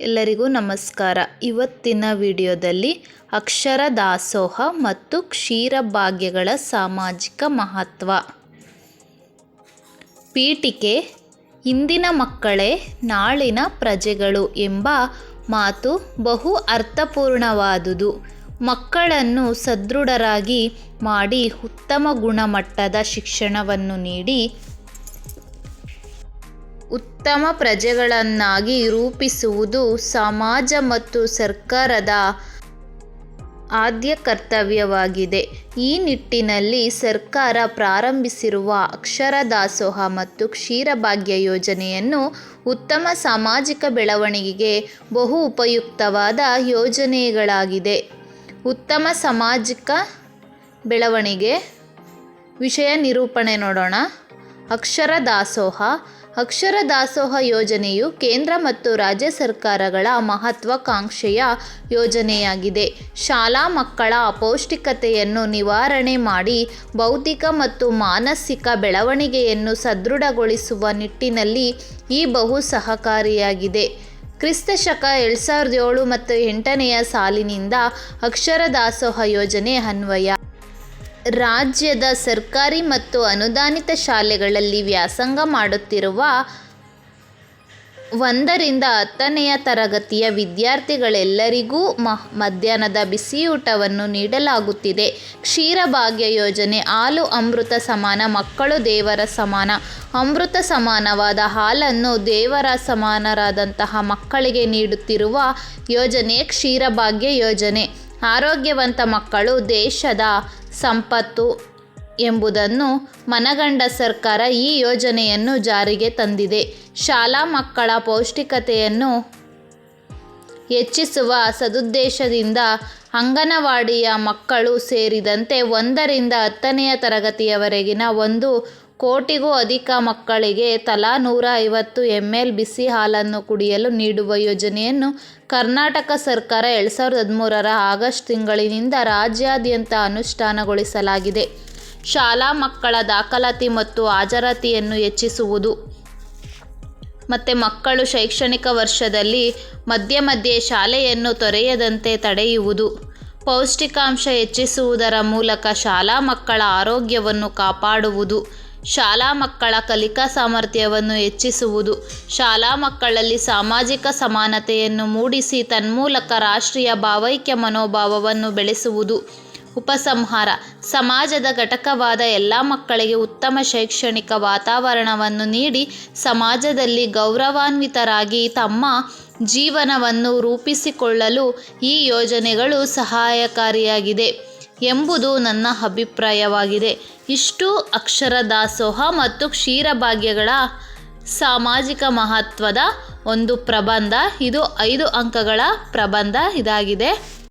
ಎಲ್ಲರಿಗೂ ನಮಸ್ಕಾರ. ಇವತ್ತಿನ ವಿಡಿಯೋದಲ್ಲಿ ಅಕ್ಷರ ದಾಸೋಹ ಮತ್ತು ಕ್ಷೀರಭಾಗ್ಯಗಳ ಸಾಮಾಜಿಕ ಮಹತ್ವ. ಪೀಠಿಕೆ, ಇಂದಿನ ಮಕ್ಕಳೇ ನಾಳಿನ ಪ್ರಜೆಗಳು ಎಂಬ ಮಾತು ಬಹು ಅರ್ಥಪೂರ್ಣವಾದುದು. ಮಕ್ಕಳನ್ನು ಸದೃಢರಾಗಿ ಮಾಡಿ ಉತ್ತಮ ಗುಣಮಟ್ಟದ ಶಿಕ್ಷಣವನ್ನು ನೀಡಿ ಉತ್ತಮ ಪ್ರಜೆಗಳನ್ನಾಗಿ ರೂಪಿಸುವುದು ಸಮಾಜ ಮತ್ತು ಸರ್ಕಾರದ ಆದ್ಯ ಕರ್ತವ್ಯವಾಗಿದೆ. ಈ ನಿಟ್ಟಿನಲ್ಲಿ ಸರ್ಕಾರ ಪ್ರಾರಂಭಿಸಿರುವ ಅಕ್ಷರ ದಾಸೋಹ ಮತ್ತು ಕ್ಷೀರಭಾಗ್ಯ ಯೋಜನೆಯನ್ನು ಉತ್ತಮ ಸಾಮಾಜಿಕ ಬೆಳವಣಿಗೆಗೆ ಬಹು ಉಪಯುಕ್ತವಾದ ಯೋಜನೆಗಳಾಗಿದೆ. ಉತ್ತಮ ಸಾಮಾಜಿಕ ಬೆಳವಣಿಗೆ ವಿಷಯ ನಿರೂಪಣೆ ನೋಡೋಣ. ಅಕ್ಷರ ದಾಸೋಹ ಅಕ್ಷರ ದಾಸೋಹ ಯೋಜನೆಯು ಕೇಂದ್ರ ಮತ್ತು ರಾಜ್ಯ ಸರ್ಕಾರಗಳ ಮಹತ್ವಾಕಾಂಕ್ಷೆಯ ಯೋಜನೆಯಾಗಿದೆ. ಶಾಲಾ ಮಕ್ಕಳ ಅಪೌಷ್ಟಿಕತೆಯನ್ನು ನಿವಾರಣೆ ಮಾಡಿ ಭೌತಿಕ ಮತ್ತು ಮಾನಸಿಕ ಬೆಳವಣಿಗೆಯನ್ನು ಸದೃಢಗೊಳಿಸುವ ನಿಟ್ಟಿನಲ್ಲಿ ಈ ಬಹು ಸಹಕಾರಿಯಾಗಿದೆ. ಕ್ರಿಸ್ತ ಶಕ ಎರಡು ಸಾವಿರದ ಏಳು ಮತ್ತು ಎಂಟನೆಯ ಸಾಲಿನಿಂದ ಅಕ್ಷರ ದಾಸೋಹ ಯೋಜನೆ ಅನ್ವಯ. ರಾಜ್ಯದ ಸರ್ಕಾರಿ ಮತ್ತು ಅನುದಾನಿತ ಶಾಲೆಗಳಲ್ಲಿ ವ್ಯಾಸಂಗ ಮಾಡುತ್ತಿರುವ ಒಂದರಿಂದ ಹತ್ತನೆಯ ತರಗತಿಯ ವಿದ್ಯಾರ್ಥಿಗಳೆಲ್ಲರಿಗೂ ಮಹ್, ಮಧ್ಯಾಹ್ನದ ಬಿಸಿಯೂಟವನ್ನು ನೀಡಲಾಗುತ್ತಿದೆ. ಕ್ಷೀರಭಾಗ್ಯ ಯೋಜನೆ ಹಾಲು ಅಮೃತ ಸಮಾನ, ಮಕ್ಕಳು ದೇವರ ಸಮಾನ. ಅಮೃತ ಸಮಾನವಾದ ಹಾಲನ್ನು ದೇವರ ಸಮಾನರಾದಂತಹ ಮಕ್ಕಳಿಗೆ ನೀಡುತ್ತಿರುವ ಯೋಜನೆ ಕ್ಷೀರಭಾಗ್ಯ ಯೋಜನೆ. ಆರೋಗ್ಯವಂತ ಮಕ್ಕಳು ದೇಶದ ಸಂಪತ್ತು ಎಂಬುದನ್ನು ಮನಗಂಡ ಸರ್ಕಾರ ಈ ಯೋಜನೆಯನ್ನು ಜಾರಿಗೆ ತಂದಿದೆ. ಶಾಲಾ ಮಕ್ಕಳ ಪೌಷ್ಟಿಕತೆಯನ್ನು ಹೆಚ್ಚಿಸುವ ಸದುದ್ದೇಶದಿಂದ ಅಂಗನವಾಡಿಯ ಮಕ್ಕಳು ಸೇರಿದಂತೆ ಒಂದರಿಂದ ಹತ್ತನೆಯ ತರಗತಿಯವರೆಗಿನ ಒಂದು ಕೋಟಿಗೂ ಅಧಿಕ ಮಕ್ಕಳಿಗೆ ತಲಾ ನೂರ ಐವತ್ತು ಎಂ ಎಲ್ ಬಿಸಿ ಹಾಲನ್ನು ಕುಡಿಯಲು ನೀಡುವ ಯೋಜನೆಯನ್ನು ಕರ್ನಾಟಕ ಸರ್ಕಾರ ಎರಡು ಸಾವಿರದ ಹದಿಮೂರರ ಆಗಸ್ಟ್ ತಿಂಗಳಿನಿಂದ ರಾಜ್ಯಾದ್ಯಂತ ಅನುಷ್ಠಾನಗೊಳಿಸಲಾಗಿದೆ. ಶಾಲಾ ಮಕ್ಕಳ ದಾಖಲಾತಿ ಮತ್ತು ಹಾಜರಾತಿಯನ್ನು ಹೆಚ್ಚಿಸುವುದು. ಮತ್ತು ಮಕ್ಕಳು ಶೈಕ್ಷಣಿಕ ವರ್ಷದಲ್ಲಿ ಮಧ್ಯ ಮಧ್ಯೆ ಶಾಲೆಯನ್ನು ತೊರೆಯದಂತೆ ತಡೆಯುವುದು. ಪೌಷ್ಟಿಕಾಂಶ ಹೆಚ್ಚಿಸುವುದರ ಮೂಲಕ ಶಾಲಾ ಮಕ್ಕಳ ಆರೋಗ್ಯವನ್ನು ಕಾಪಾಡುವುದು. ಶಾಲಾ ಮಕ್ಕಳ ಕಲಿಕಾ ಸಾಮರ್ಥ್ಯವನ್ನು ಹೆಚ್ಚಿಸುವುದು. ಶಾಲಾ ಮಕ್ಕಳಲ್ಲಿ ಸಾಮಾಜಿಕ ಸಮಾನತೆಯನ್ನು ಮೂಡಿಸಿ ತನ್ಮೂಲಕ ರಾಷ್ಟ್ರೀಯ ಭಾವೈಕ್ಯ ಮನೋಭಾವವನ್ನು ಬೆಳೆಸುವುದು ಉಪಸಂಹಾರ. ಸಮಾಜದ ಘಟಕವಾದ ಎಲ್ಲ ಮಕ್ಕಳಿಗೆ ಉತ್ತಮ ಶೈಕ್ಷಣಿಕ ವಾತಾವರಣವನ್ನು ನೀಡಿ ಸಮಾಜದಲ್ಲಿ ಗೌರವಾನ್ವಿತರಾಗಿ ತಮ್ಮ ಜೀವನವನ್ನು ರೂಪಿಸಿಕೊಳ್ಳಲು ಈ ಯೋಜನೆಗಳು ಸಹಾಯಕಾರಿಯಾಗಿದೆ ಎಂಬುದು ನನ್ನ ಅಭಿಪ್ರಾಯವಾಗಿದೆ. ಇಷ್ಟು ಅಕ್ಷರ ದಾಸೋಹ ಮತ್ತು ಕ್ಷೀರಭಾಗ್ಯಗಳ ಸಾಮಾಜಿಕ ಮಹತ್ವದ ಒಂದು ಪ್ರಬಂಧ. ಇದು ಐದು ಅಂಕಗಳ ಪ್ರಬಂಧ ಇದಾಗಿದೆ.